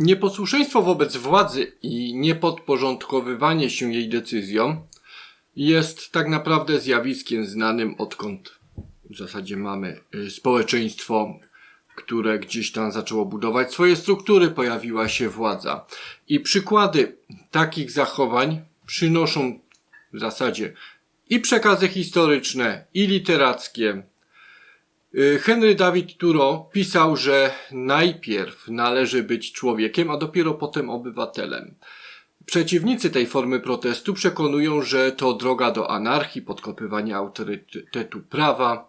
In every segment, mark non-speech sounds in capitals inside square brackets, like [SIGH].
Nieposłuszeństwo wobec władzy i niepodporządkowywanie się jej decyzjom jest tak naprawdę zjawiskiem znanym odkąd w zasadzie mamy y, społeczeństwo, które gdzieś tam zaczęło budować swoje struktury, pojawiła się władza. I przykłady takich zachowań przynoszą w zasadzie i przekazy historyczne, i literackie, Henry David Thoreau pisał, że najpierw należy być człowiekiem, a dopiero potem obywatelem. Przeciwnicy tej formy protestu przekonują, że to droga do anarchii, podkopywania autorytetu prawa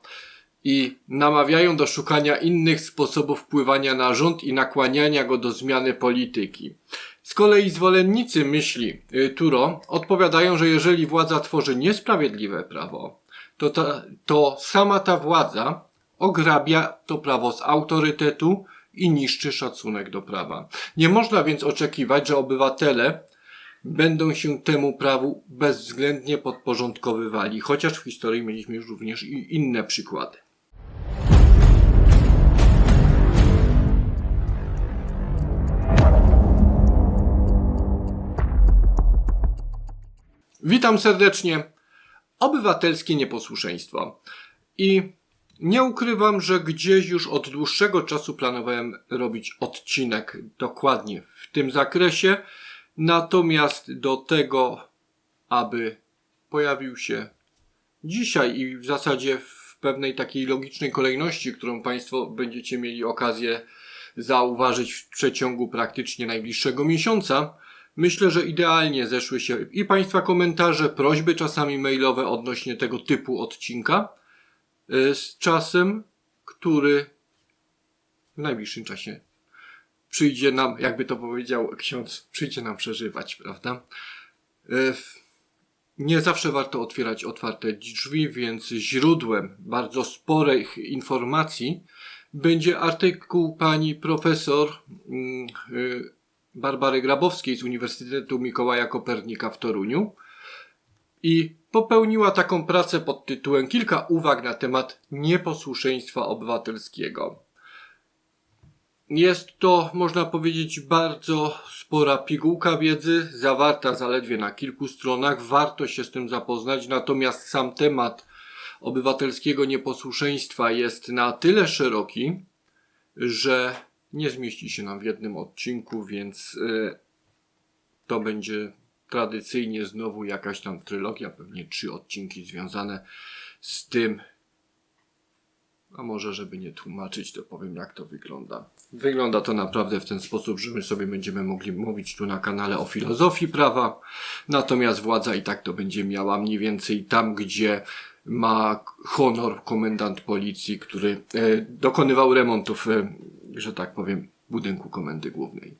i namawiają do szukania innych sposobów wpływania na rząd i nakłaniania go do zmiany polityki. Z kolei zwolennicy myśli y, Turo odpowiadają, że jeżeli władza tworzy niesprawiedliwe prawo, to, ta, to sama ta władza ograbia to prawo z autorytetu i niszczy szacunek do prawa. Nie można więc oczekiwać, że obywatele będą się temu prawu bezwzględnie podporządkowywali, chociaż w historii mieliśmy już również i inne przykłady. Witam serdecznie. Obywatelskie nieposłuszeństwo. I nie ukrywam, że gdzieś już od dłuższego czasu planowałem robić odcinek dokładnie w tym zakresie. Natomiast do tego, aby pojawił się dzisiaj i w zasadzie w pewnej takiej logicznej kolejności, którą Państwo będziecie mieli okazję zauważyć w przeciągu praktycznie najbliższego miesiąca, myślę, że idealnie zeszły się i Państwa komentarze, prośby czasami mailowe odnośnie tego typu odcinka z czasem, który w najbliższym czasie przyjdzie nam, jakby to powiedział ksiądz, przyjdzie nam przeżywać, prawda? Y, nie zawsze warto otwierać otwarte drzwi, więc źródłem bardzo sporych informacji będzie artykuł pani profesor mm, y, Barbary Grabowskiej z Uniwersytetu Mikołaja Kopernika w Toruniu. I popełniła taką pracę pod tytułem Kilka uwag na temat nieposłuszeństwa obywatelskiego. Jest to, można powiedzieć, bardzo spora pigułka wiedzy, zawarta zaledwie na kilku stronach. Warto się z tym zapoznać, natomiast sam temat obywatelskiego nieposłuszeństwa jest na tyle szeroki, że nie zmieści się nam w jednym odcinku, więc yy, to będzie tradycyjnie znowu jakaś tam trylogia, pewnie trzy odcinki związane z tym. A może, żeby nie tłumaczyć, to powiem, jak to wygląda. Wygląda to naprawdę w ten sposób, że my sobie będziemy mogli mówić tu na kanale o filozofii prawa, natomiast władza i tak to będzie miała mniej więcej tam, gdzie ma honor komendant policji, który e, dokonywał remontów, e, że tak powiem, budynku Komendy Głównej.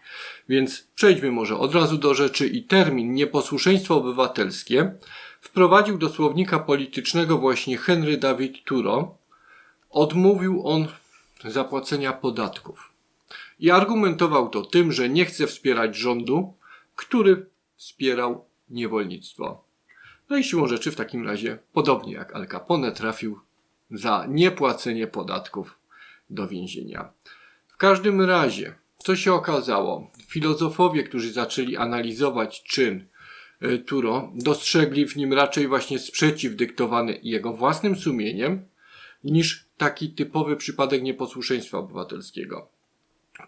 Więc przejdźmy może od razu do rzeczy i termin nieposłuszeństwo obywatelskie wprowadził do słownika politycznego właśnie Henry David Thoreau. Odmówił on zapłacenia podatków. I argumentował to tym, że nie chce wspierać rządu, który wspierał niewolnictwo. No i siłą rzeczy w takim razie, podobnie jak Al Capone, trafił za niepłacenie podatków do więzienia każdym razie, co się okazało? Filozofowie, którzy zaczęli analizować czyn e, Turo, dostrzegli w nim raczej właśnie sprzeciw dyktowany jego własnym sumieniem, niż taki typowy przypadek nieposłuszeństwa obywatelskiego.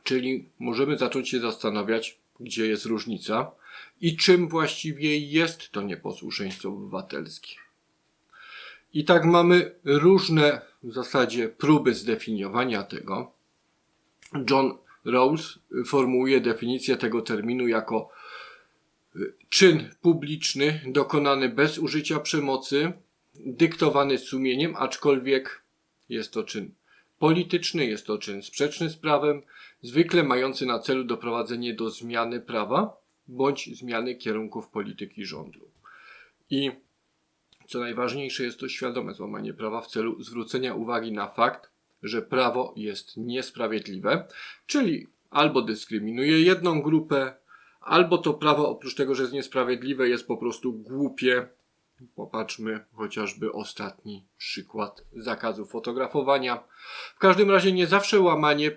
Czyli możemy zacząć się zastanawiać, gdzie jest różnica i czym właściwie jest to nieposłuszeństwo obywatelskie. I tak mamy różne w zasadzie próby zdefiniowania tego. John Rawls formułuje definicję tego terminu jako y, czyn publiczny dokonany bez użycia przemocy, dyktowany sumieniem, aczkolwiek jest to czyn polityczny, jest to czyn sprzeczny z prawem, zwykle mający na celu doprowadzenie do zmiany prawa bądź zmiany kierunków polityki rządu. I co najważniejsze, jest to świadome złamanie prawa w celu zwrócenia uwagi na fakt, że prawo jest niesprawiedliwe, czyli albo dyskryminuje jedną grupę, albo to prawo oprócz tego, że jest niesprawiedliwe, jest po prostu głupie. Popatrzmy chociażby ostatni przykład zakazu fotografowania. W każdym razie nie zawsze łamanie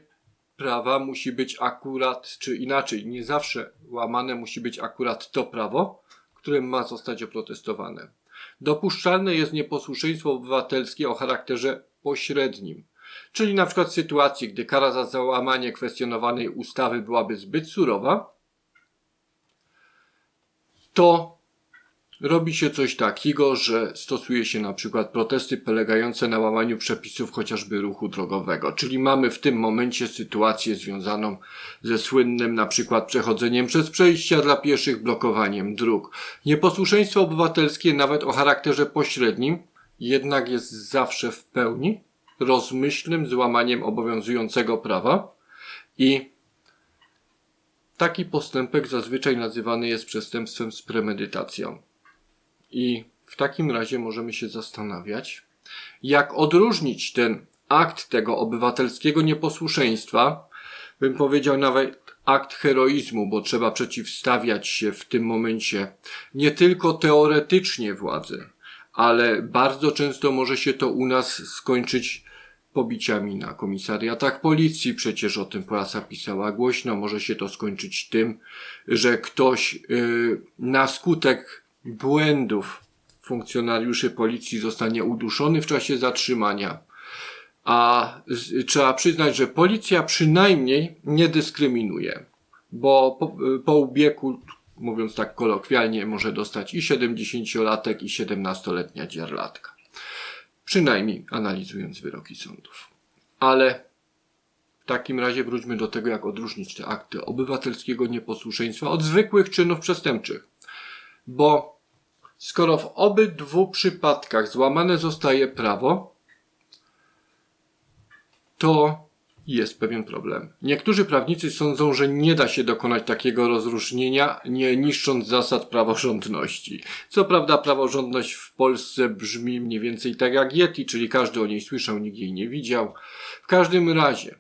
prawa musi być akurat, czy inaczej, nie zawsze łamane musi być akurat to prawo, którym ma zostać oprotestowane. Dopuszczalne jest nieposłuszeństwo obywatelskie o charakterze pośrednim, czyli na przykład w sytuacji, gdy kara za załamanie kwestionowanej ustawy byłaby zbyt surowa, to robi się coś takiego, że stosuje się na przykład protesty polegające na łamaniu przepisów chociażby ruchu drogowego. Czyli mamy w tym momencie sytuację związaną ze słynnym na przykład przechodzeniem przez przejścia dla pieszych, blokowaniem dróg. Nieposłuszeństwo obywatelskie nawet o charakterze pośrednim jednak jest zawsze w pełni rozmyślnym złamaniem obowiązującego prawa i taki postępek zazwyczaj nazywany jest przestępstwem z premedytacją. I w takim razie możemy się zastanawiać, jak odróżnić ten akt tego obywatelskiego nieposłuszeństwa, bym powiedział nawet akt heroizmu, bo trzeba przeciwstawiać się w tym momencie nie tylko teoretycznie władzy, ale bardzo często może się to u nas skończyć pobiciami na komisariatach policji, przecież o tym prasa pisała głośno, może się to skończyć tym, że ktoś yy, na skutek błędów funkcjonariuszy policji zostanie uduszony w czasie zatrzymania. A z, trzeba przyznać, że policja przynajmniej nie dyskryminuje, bo po, po ubiegu, mówiąc tak kolokwialnie, może dostać i 70-latek, i 17-letnia dzierlatka. Przynajmniej analizując wyroki sądów. Ale w takim razie wróćmy do tego, jak odróżnić te akty obywatelskiego nieposłuszeństwa od zwykłych czynów przestępczych. Bo skoro w obydwu przypadkach złamane zostaje prawo, to jest pewien problem. Niektórzy prawnicy sądzą, że nie da się dokonać takiego rozróżnienia, nie niszcząc zasad praworządności. Co prawda, praworządność w Polsce brzmi mniej więcej tak jak Yeti, czyli każdy o niej słyszał, nikt jej nie widział. W każdym razie,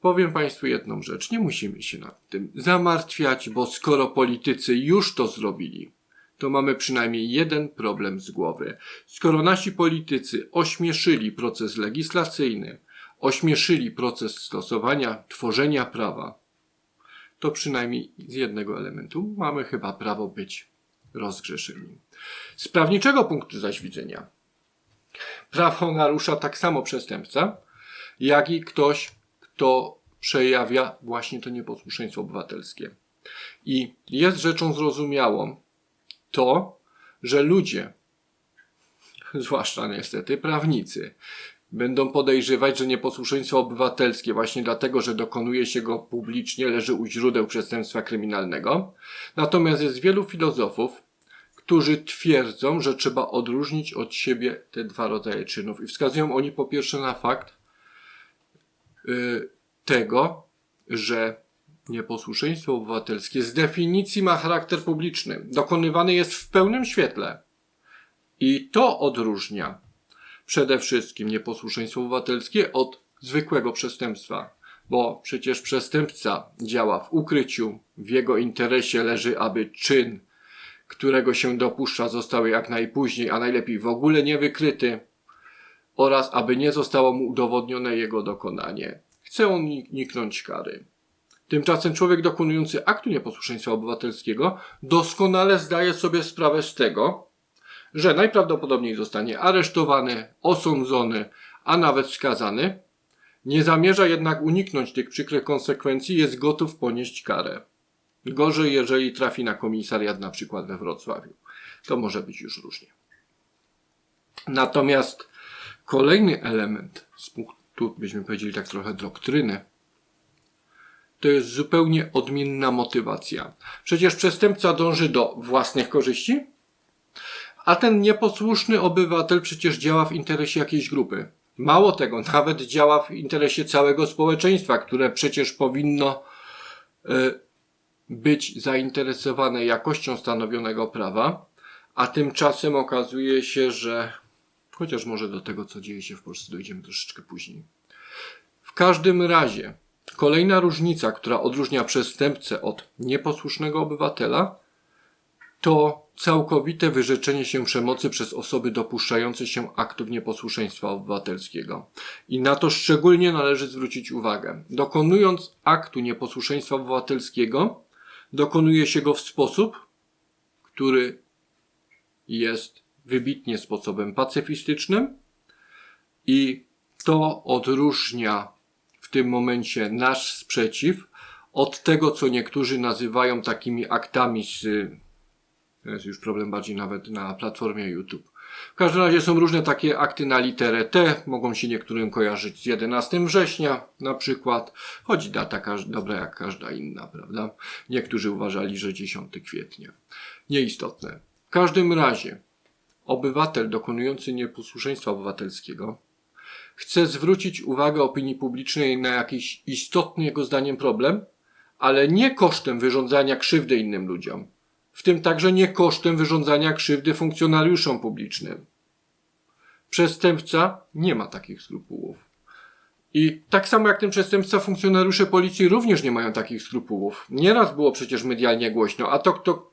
powiem Państwu jedną rzecz. Nie musimy się nad tym zamartwiać, bo skoro politycy już to zrobili, to mamy przynajmniej jeden problem z głowy. Skoro nasi politycy ośmieszyli proces legislacyjny, ośmieszyli proces stosowania, tworzenia prawa, to przynajmniej z jednego elementu mamy chyba prawo być rozgrzeszeni. Z prawniczego punktu zaś widzenia prawo narusza tak samo przestępca, jak i ktoś, kto przejawia właśnie to nieposłuszeństwo obywatelskie. I jest rzeczą zrozumiałą to, że ludzie, zwłaszcza niestety prawnicy, będą podejrzewać, że nieposłuszeństwo obywatelskie właśnie dlatego, że dokonuje się go publicznie, leży u źródeł przestępstwa kryminalnego. Natomiast jest wielu filozofów, którzy twierdzą, że trzeba odróżnić od siebie te dwa rodzaje czynów. I wskazują oni po pierwsze na fakt yy, tego, że nieposłuszeństwo obywatelskie z definicji ma charakter publiczny. Dokonywany jest w pełnym świetle. I to odróżnia przede wszystkim nieposłuszeństwo obywatelskie od zwykłego przestępstwa, bo przecież przestępca działa w ukryciu, w jego interesie leży, aby czyn, którego się dopuszcza, został jak najpóźniej, a najlepiej w ogóle nie wykryty, oraz aby nie zostało mu udowodnione jego dokonanie. Chce on uniknąć kary. Tymczasem człowiek dokonujący aktu nieposłuszeństwa obywatelskiego doskonale zdaje sobie sprawę z tego, że najprawdopodobniej zostanie aresztowany, osądzony, a nawet skazany, nie zamierza jednak uniknąć tych przykrych konsekwencji, jest gotów ponieść karę. Gorzej, jeżeli trafi na komisariat na przykład we Wrocławiu. To może być już różnie. Natomiast kolejny element z punktu, byśmy powiedzieli tak trochę doktryny, to jest zupełnie odmienna motywacja. Przecież przestępca dąży do własnych korzyści, a ten nieposłuszny obywatel przecież działa w interesie jakiejś grupy. Mało tego, nawet działa w interesie całego społeczeństwa, które przecież powinno y, być zainteresowane jakością stanowionego prawa, a tymczasem okazuje się, że chociaż może do tego, co dzieje się w Polsce, dojdziemy troszeczkę później. W każdym razie, kolejna różnica, która odróżnia przestępcę od nieposłusznego obywatela, to całkowite wyrzeczenie się przemocy przez osoby dopuszczające się aktów nieposłuszeństwa obywatelskiego. I na to szczególnie należy zwrócić uwagę. Dokonując aktu nieposłuszeństwa obywatelskiego, dokonuje się go w sposób, który jest wybitnie sposobem pacyfistycznym i to odróżnia w tym momencie nasz sprzeciw od tego, co niektórzy nazywają takimi aktami z to jest już problem bardziej nawet na platformie YouTube. W każdym razie są różne takie akty na literę T, mogą się niektórym kojarzyć z 11 września na przykład, choć data każ- dobra jak każda inna, prawda? Niektórzy uważali, że 10 kwietnia. Nieistotne. W każdym razie obywatel dokonujący nieposłuszeństwa obywatelskiego chce zwrócić uwagę opinii publicznej na jakiś istotny jego zdaniem problem, ale nie kosztem wyrządzania krzywdy innym ludziom w tym także nie kosztem wyrządzania krzywdy funkcjonariuszom publicznym. Przestępca nie ma takich skrupułów. I tak samo jak ten przestępca, funkcjonariusze policji również nie mają takich skrupułów. Nieraz było przecież medialnie głośno, a to kto,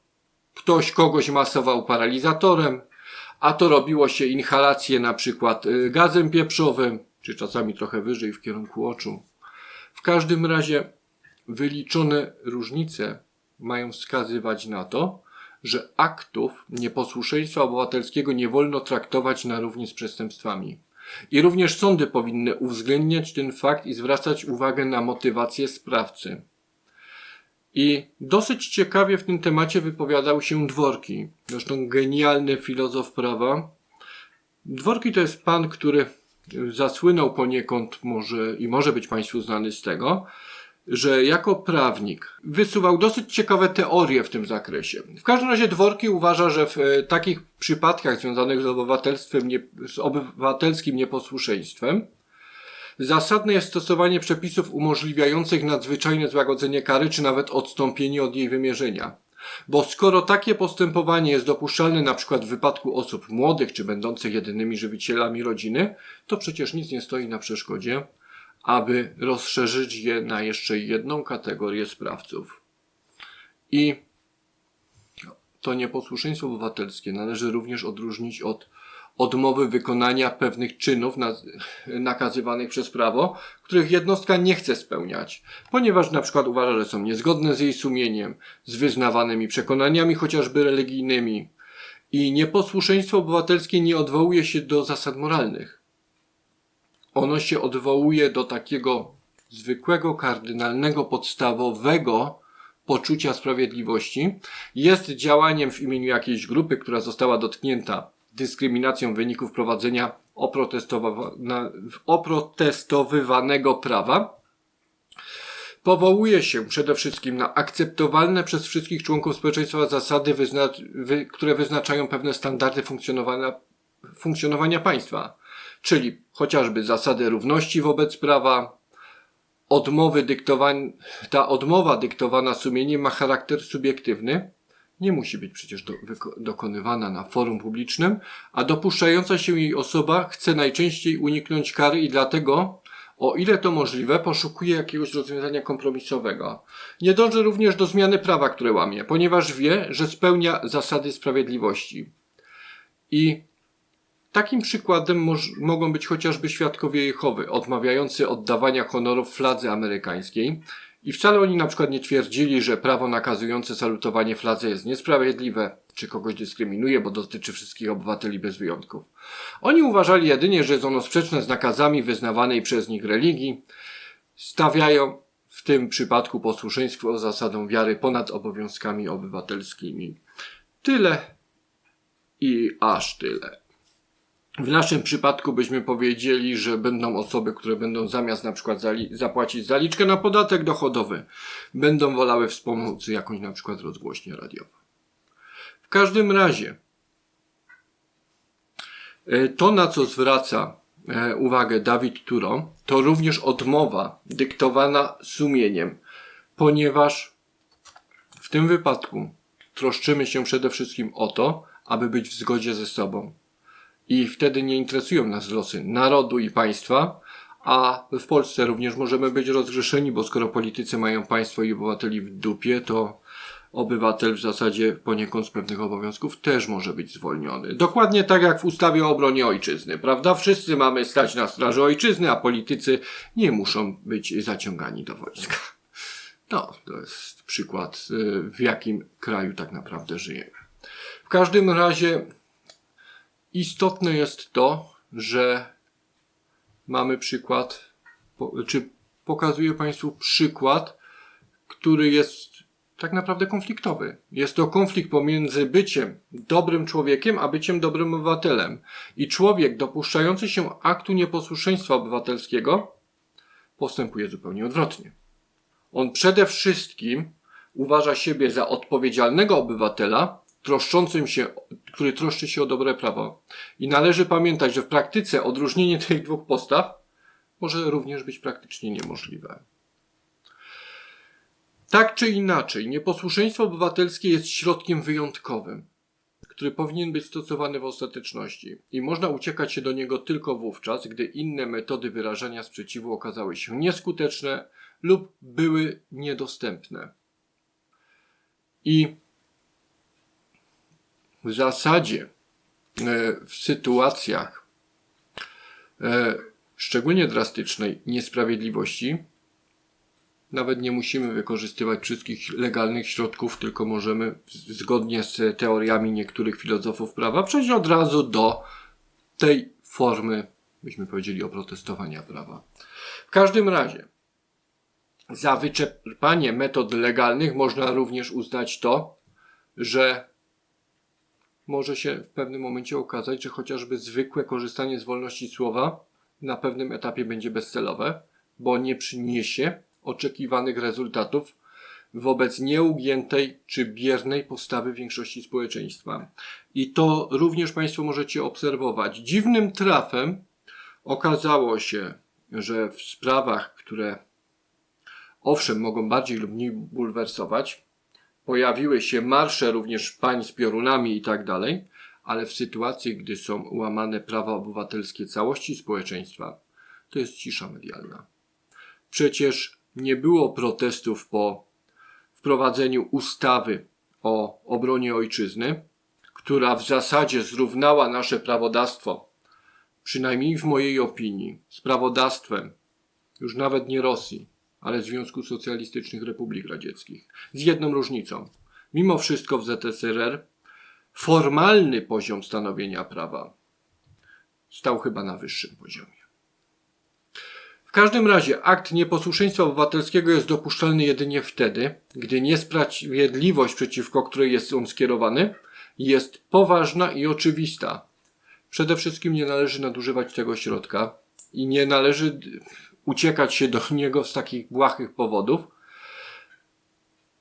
ktoś kogoś masował paralizatorem, a to robiło się inhalację na przykład y, gazem pieprzowym, czy czasami trochę wyżej w kierunku oczu. W każdym razie wyliczone różnice mają wskazywać na to, że aktów nieposłuszeństwa obywatelskiego nie wolno traktować na równi z przestępstwami. I również sądy powinny uwzględniać ten fakt i zwracać uwagę na motywację sprawcy. I dosyć ciekawie w tym temacie wypowiadał się Dworki, zresztą genialny filozof prawa. Dworki to jest pan, który zasłynął poniekąd może i może być Państwu znany z tego, że jako prawnik wysuwał dosyć ciekawe teorie w tym zakresie. W każdym razie Dworki uważa, że w e, takich przypadkach związanych z obywatelstwem, nie, z obywatelskim nieposłuszeństwem, zasadne jest stosowanie przepisów umożliwiających nadzwyczajne złagodzenie kary, czy nawet odstąpienie od jej wymierzenia. Bo skoro takie postępowanie jest dopuszczalne na przykład w wypadku osób młodych czy będących jedynymi żywicielami rodziny, to przecież nic nie stoi na przeszkodzie, aby rozszerzyć je na jeszcze jedną kategorię sprawców. I to nieposłuszeństwo obywatelskie należy również odróżnić od odmowy wykonania pewnych czynów nakazywanych przez prawo, których jednostka nie chce spełniać, ponieważ na przykład uważa, że są niezgodne z jej sumieniem, z wyznawanymi przekonaniami chociażby religijnymi. I nieposłuszeństwo obywatelskie nie odwołuje się do zasad moralnych ono się odwołuje do takiego zwykłego, kardynalnego, podstawowego poczucia sprawiedliwości. Jest działaniem w imieniu jakiejś grupy, która została dotknięta dyskryminacją w wyniku wprowadzenia oprotestowywanego prawa. Powołuje się przede wszystkim na akceptowalne przez wszystkich członków społeczeństwa zasady, które wyznaczają pewne standardy funkcjonowania, funkcjonowania państwa czyli chociażby zasady równości wobec prawa, odmowy dyktowań, ta odmowa dyktowana sumieniem ma charakter subiektywny, nie musi być przecież do, dokonywana na forum publicznym, a dopuszczająca się jej osoba chce najczęściej uniknąć kary i dlatego, o ile to możliwe, poszukuje jakiegoś rozwiązania kompromisowego. Nie dąży również do zmiany prawa, które łamie, ponieważ wie, że spełnia zasady sprawiedliwości. I Takim przykładem mogą być chociażby świadkowie Jehowy, odmawiający oddawania honorów fladze amerykańskiej. I wcale oni na przykład nie twierdzili, że prawo nakazujące salutowanie fladze jest niesprawiedliwe, czy kogoś dyskryminuje, bo dotyczy wszystkich obywateli bez wyjątków. Oni uważali jedynie, że jest ono sprzeczne z nakazami wyznawanej przez nich religii, stawiają w tym przypadku posłuszeństwo zasadą wiary ponad obowiązkami obywatelskimi. Tyle i aż tyle. W naszym przypadku byśmy powiedzieli, że będą osoby, które będą zamiast na przykład zapłacić zaliczkę na podatek dochodowy, będą wolały wspomóc jakąś na przykład rozgłośnię radiową. W każdym razie, e, to na co zwraca e, uwagę Dawid Turo, to również odmowa dyktowana sumieniem, ponieważ w tym wypadku troszczymy się przede wszystkim o to, aby być w zgodzie ze sobą i wtedy nie interesują nas losy narodu i państwa, a w Polsce również możemy być rozgrzeszeni, bo skoro politycy mają państwo i obywateli w dupie, to obywatel w zasadzie poniekąd z pewnych obowiązków też może być zwolniony. Dokładnie tak jak w ustawie o obronie ojczyzny, prawda? Wszyscy mamy stać na straży ojczyzny, a politycy nie muszą być zaciągani do wojska. No, to jest przykład, y, w jakim kraju tak naprawdę żyjemy. W każdym razie istotne jest to, że mamy przykład, czy pokazuję Państwu przykład, który jest tak naprawdę konfliktowy. Jest to konflikt pomiędzy byciem dobrym człowiekiem, a byciem dobrym obywatelem. I człowiek dopuszczający się aktu nieposłuszeństwa obywatelskiego postępuje zupełnie odwrotnie. On przede wszystkim uważa siebie za odpowiedzialnego obywatela, troszczącym się, który troszczy się o dobre prawo. I należy pamiętać, że w praktyce odróżnienie [LAUGHS] tych dwóch postaw może również być praktycznie niemożliwe. Tak czy inaczej, nieposłuszeństwo obywatelskie jest środkiem wyjątkowym, który powinien być stosowany w ostateczności i można uciekać się do niego tylko wówczas, gdy inne metody wyrażania sprzeciwu okazały się nieskuteczne lub były niedostępne. I w zasadzie e, w sytuacjach e, szczególnie drastycznej niesprawiedliwości nawet nie musimy wykorzystywać wszystkich legalnych środków, tylko możemy zgodnie z teoriami niektórych filozofów prawa przejść od razu do tej formy, byśmy powiedzieli, oprotestowania prawa. W każdym razie, za wyczerpanie metod legalnych można również uznać to, że może się w pewnym momencie okazać, że chociażby zwykłe korzystanie z wolności słowa na pewnym etapie będzie bezcelowe, bo nie przyniesie oczekiwanych rezultatów wobec nieugiętej czy biernej postawy większości społeczeństwa. I to również Państwo możecie obserwować. Dziwnym trafem okazało się, że w sprawach, które owszem mogą bardziej lub mniej bulwersować, pojawiły się marsze również pań z piorunami i tak dalej, ale w sytuacji, gdy są łamane prawa obywatelskie całości społeczeństwa, to jest cisza medialna. Przecież nie było protestów po wprowadzeniu ustawy o obronie ojczyzny, która w zasadzie zrównała nasze prawodawstwo, przynajmniej w mojej opinii, z prawodawstwem już nawet nie Rosji, ale Związku Socjalistycznych Republik Radzieckich. Z jedną różnicą. Mimo wszystko w ZSRR formalny poziom stanowienia prawa stał chyba na wyższym poziomie. W każdym razie akt nieposłuszeństwa obywatelskiego jest dopuszczalny jedynie wtedy, gdy niesprawiedliwość, przeciwko której jest on skierowany, jest poważna i oczywista. Przede wszystkim nie należy nadużywać tego środka i nie należy uciekać się do niego z takich błahych powodów,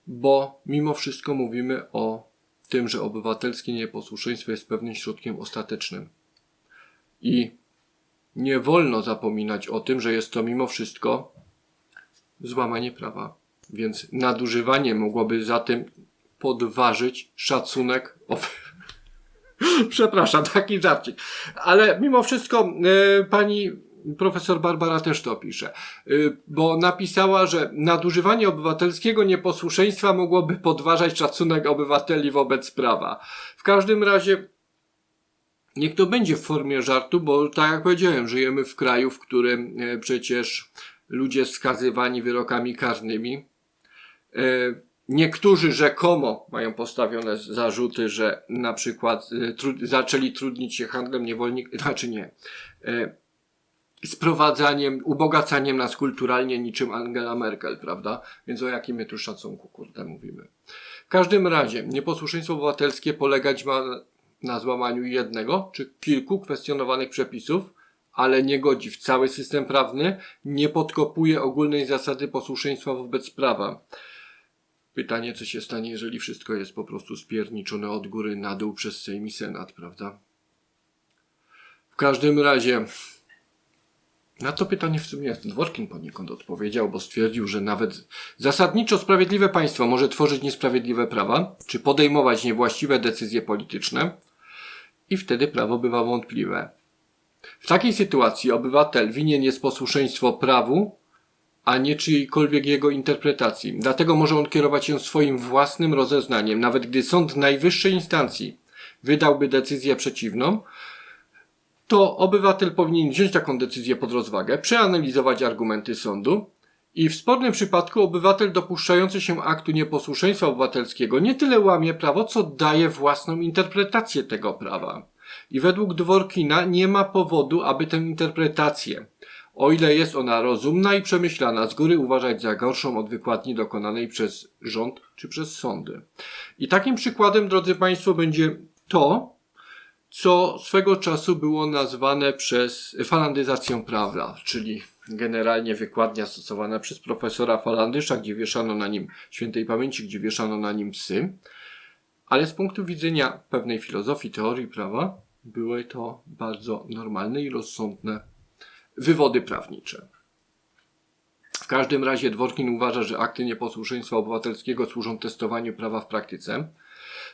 bo mimo wszystko mówimy o tym, że obywatelskie nieposłuszeństwo jest pewnym środkiem ostatecznym. I nie wolno zapominać o tym, że jest to mimo wszystko złamanie prawa. Więc nadużywanie mogłoby zatem podważyć szacunek. O... [LAUGHS] Przepraszam, taki żarcik. Ale mimo wszystko e, pani profesor Barbara też to pisze, e, bo napisała, że nadużywanie obywatelskiego nieposłuszeństwa mogłoby podważać szacunek obywateli wobec prawa. W każdym razie Niech to będzie w formie żartu, bo tak jak powiedziałem, żyjemy w kraju, w którym e, przecież ludzie skazywani wyrokami karnymi, e, niektórzy rzekomo mają postawione zarzuty, że na przykład e, tru, zaczęli trudnić się handlem niewolników, znaczy nie, sprowadzaniem, ubogacaniem nas kulturalnie niczym Angela Merkel, prawda? Więc o jakim my tu szacunku, kurde, mówimy. W każdym razie, nieposłuszeństwo obywatelskie polegać ma na złamaniu jednego czy kilku kwestionowanych przepisów, ale nie godzi w cały system prawny, nie podkopuje ogólnej zasady posłuszeństwa wobec prawa. Pytanie, co się stanie, jeżeli wszystko jest po prostu spierniczone od góry na dół przez Sejm i Senat, prawda? W każdym razie, na to pytanie w sumie Dworkin poniekąd odpowiedział, bo stwierdził, że nawet zasadniczo sprawiedliwe państwo może tworzyć niesprawiedliwe prawa, czy podejmować niewłaściwe decyzje polityczne i wtedy prawo bywa wątpliwe. W takiej sytuacji obywatel winien jest posłuszeństwo prawu, a nie czyjejkolwiek jego interpretacji. Dlatego może on kierować się swoim własnym rozeznaniem, nawet gdy sąd najwyższej instancji wydałby decyzję przeciwną, to obywatel powinien wziąć taką decyzję pod rozwagę, przeanalizować argumenty sądu i w spornym przypadku obywatel dopuszczający się aktu nieposłuszeństwa obywatelskiego nie tyle łamie prawo, co daje własną interpretację tego prawa. I według Dworkina nie ma powodu, aby tę interpretację, o ile jest ona rozumna i przemyślana, z góry uważać za gorszą od wykładni dokonanej przez rząd czy przez sądy. I takim przykładem, drodzy Państwo, będzie to, co swego czasu było nazwane przez falandyzacją prawa, czyli generalnie wykładnia stosowana przez profesora Falandysza, gdzie wieszano na nim świętej pamięci, gdzie wieszano na nim psy. Ale z punktu widzenia pewnej filozofii, teorii prawa, były to bardzo normalne i rozsądne wywody prawnicze. W każdym razie Dworkin uważa, że akty nieposłuszeństwa obywatelskiego służą testowaniu prawa w praktyce,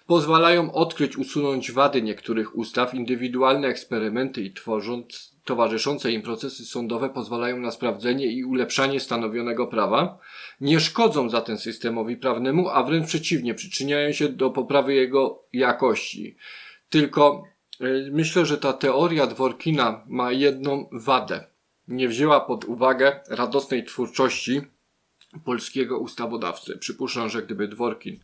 pozwalają odkryć, usunąć wady niektórych ustaw, indywidualne eksperymenty i tworząc, towarzyszące im procesy sądowe pozwalają na sprawdzenie i ulepszanie stanowionego prawa, nie szkodzą zatem systemowi prawnemu, a wręcz przeciwnie, przyczyniają się do poprawy jego jakości. Tylko y, myślę, że ta teoria Dworkina ma jedną wadę. Nie wzięła pod uwagę radosnej twórczości polskiego ustawodawcy. Przypuszczam, że gdyby Dworkin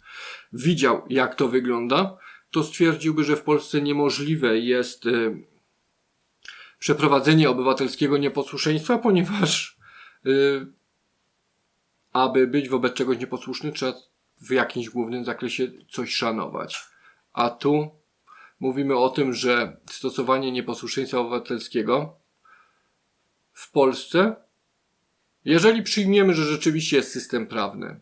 widział, jak to wygląda, to stwierdziłby, że w Polsce niemożliwe jest y, przeprowadzenie obywatelskiego nieposłuszeństwa, ponieważ y, aby być wobec czegoś nieposłuszny, trzeba w jakimś głównym zakresie coś szanować. A tu mówimy o tym, że stosowanie nieposłuszeństwa obywatelskiego w Polsce jeżeli przyjmiemy, że rzeczywiście jest system prawny,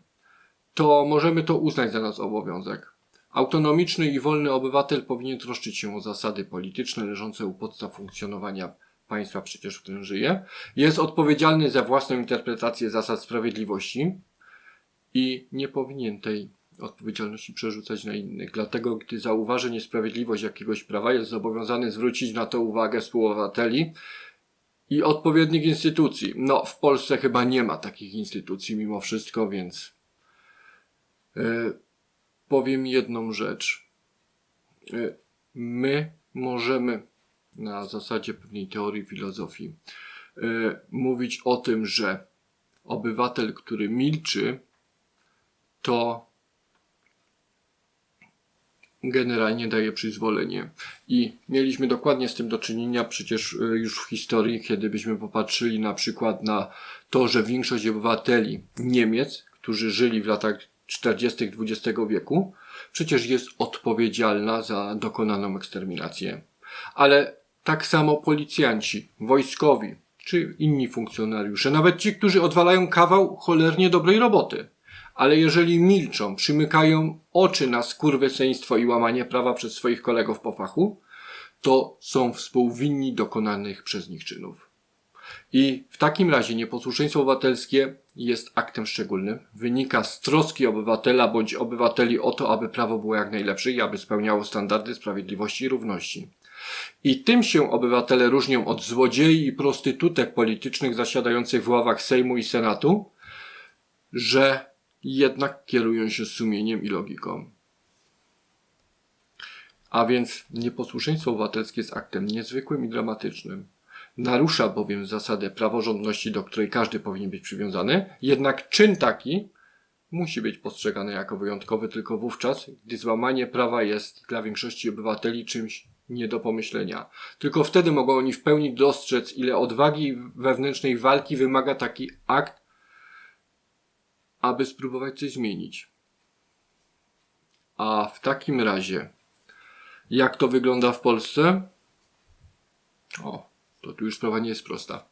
to możemy to uznać za nas obowiązek. Autonomiczny i wolny obywatel powinien troszczyć się o zasady polityczne leżące u podstaw funkcjonowania państwa przecież, w którym żyje. Jest odpowiedzialny za własną interpretację zasad sprawiedliwości i nie powinien tej odpowiedzialności przerzucać na innych. Dlatego, gdy zauważy niesprawiedliwość jakiegoś prawa, jest zobowiązany zwrócić na to uwagę współobywateli, i odpowiednich instytucji. No, w Polsce chyba nie ma takich instytucji mimo wszystko, więc yy, powiem jedną rzecz. Yy, my możemy na zasadzie pewnej teorii filozofii yy, mówić o tym, że obywatel, który milczy, to generalnie daje przyzwolenie. I mieliśmy dokładnie z tym do czynienia przecież e, już w historii, kiedy byśmy popatrzyli na przykład na to, że większość obywateli Niemiec, którzy żyli w latach 40. XX wieku, przecież jest odpowiedzialna za dokonaną eksterminację. Ale tak samo policjanci, wojskowi, czy inni funkcjonariusze, nawet ci, którzy odwalają kawał cholernie dobrej roboty ale jeżeli milczą, przymykają oczy na skurwysyństwo i łamanie prawa przez swoich kolegów po fachu, to są współwinni dokonanych przez nich czynów. I w takim razie nieposłuszeństwo obywatelskie jest aktem szczególnym. Wynika z troski obywatela bądź obywateli o to, aby prawo było jak najlepsze i aby spełniało standardy sprawiedliwości i równości. I tym się obywatele różnią od złodziei i prostytutek politycznych zasiadających w ławach Sejmu i Senatu, że jednak kierują się sumieniem i logiką. A więc nieposłuszeństwo obywatelskie jest aktem niezwykłym i dramatycznym. Narusza bowiem zasadę praworządności, do której każdy powinien być przywiązany, jednak czyn taki musi być postrzegany jako wyjątkowy tylko wówczas, gdy złamanie prawa jest dla większości obywateli czymś nie do pomyślenia. Tylko wtedy mogą oni w pełni dostrzec, ile odwagi wewnętrznej walki wymaga taki akt, aby spróbować coś zmienić. A w takim razie, jak to wygląda w Polsce? O, to tu już sprawa nie jest prosta,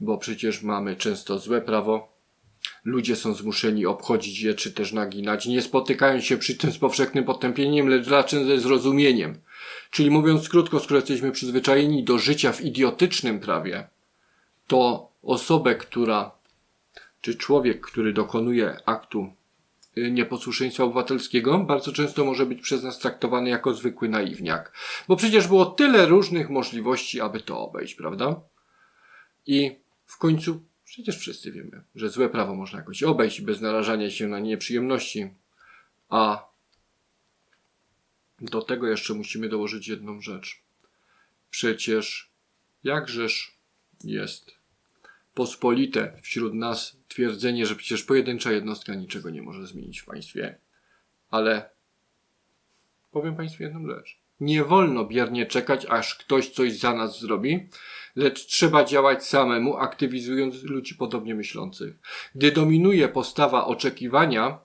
bo przecież mamy często złe prawo, ludzie są zmuszeni obchodzić je czy też naginać, nie spotykają się przy tym z powszechnym potępieniem, lecz raczej ze zrozumieniem. Czyli mówiąc krótko, skoro jesteśmy przyzwyczajeni do życia w idiotycznym prawie, to osobę, która czy człowiek, który dokonuje aktu y, nieposłuszeństwa obywatelskiego, bardzo często może być przez nas traktowany jako zwykły naiwniak. Bo przecież było tyle różnych możliwości, aby to obejść, prawda? I w końcu Przecież wszyscy wiemy, że złe prawo można jakoś obejść bez narażania się na nieprzyjemności, a do tego jeszcze musimy dołożyć jedną rzecz. Przecież jakżeż jest pospolite wśród nas twierdzenie, że przecież pojedyncza jednostka niczego nie może zmienić w państwie. Ale powiem Państwu jedną rzecz. Nie wolno biernie czekać, aż ktoś coś za nas zrobi, lecz trzeba działać samemu, aktywizując ludzi podobnie myślących. Gdy dominuje postawa oczekiwania,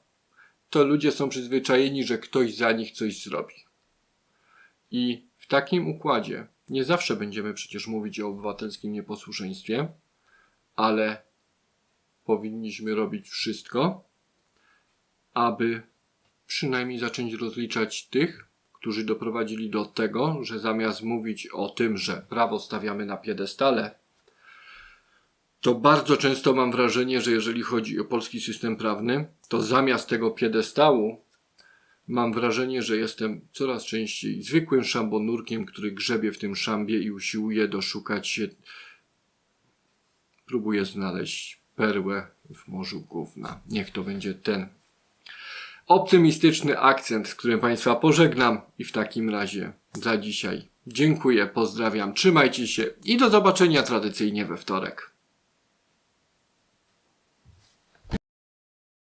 to ludzie są przyzwyczajeni, że ktoś za nich coś zrobi. I w takim układzie nie zawsze będziemy przecież mówić o obywatelskim nieposłuszeństwie, ale powinniśmy robić wszystko, aby przynajmniej zacząć rozliczać tych, którzy doprowadzili do tego, że zamiast mówić o tym, że prawo stawiamy na piedestale, to bardzo często mam wrażenie, że jeżeli chodzi o polski system prawny, to zamiast tego piedestału mam wrażenie, że jestem coraz częściej zwykłym szambonurkiem, który grzebie w tym szambie i usiłuje doszukać się, próbuje znaleźć perłę w morzu gówna. Niech to będzie ten optymistyczny akcent, z którym Państwa pożegnam i w takim razie za dzisiaj dziękuję, pozdrawiam, trzymajcie się i do zobaczenia tradycyjnie we wtorek.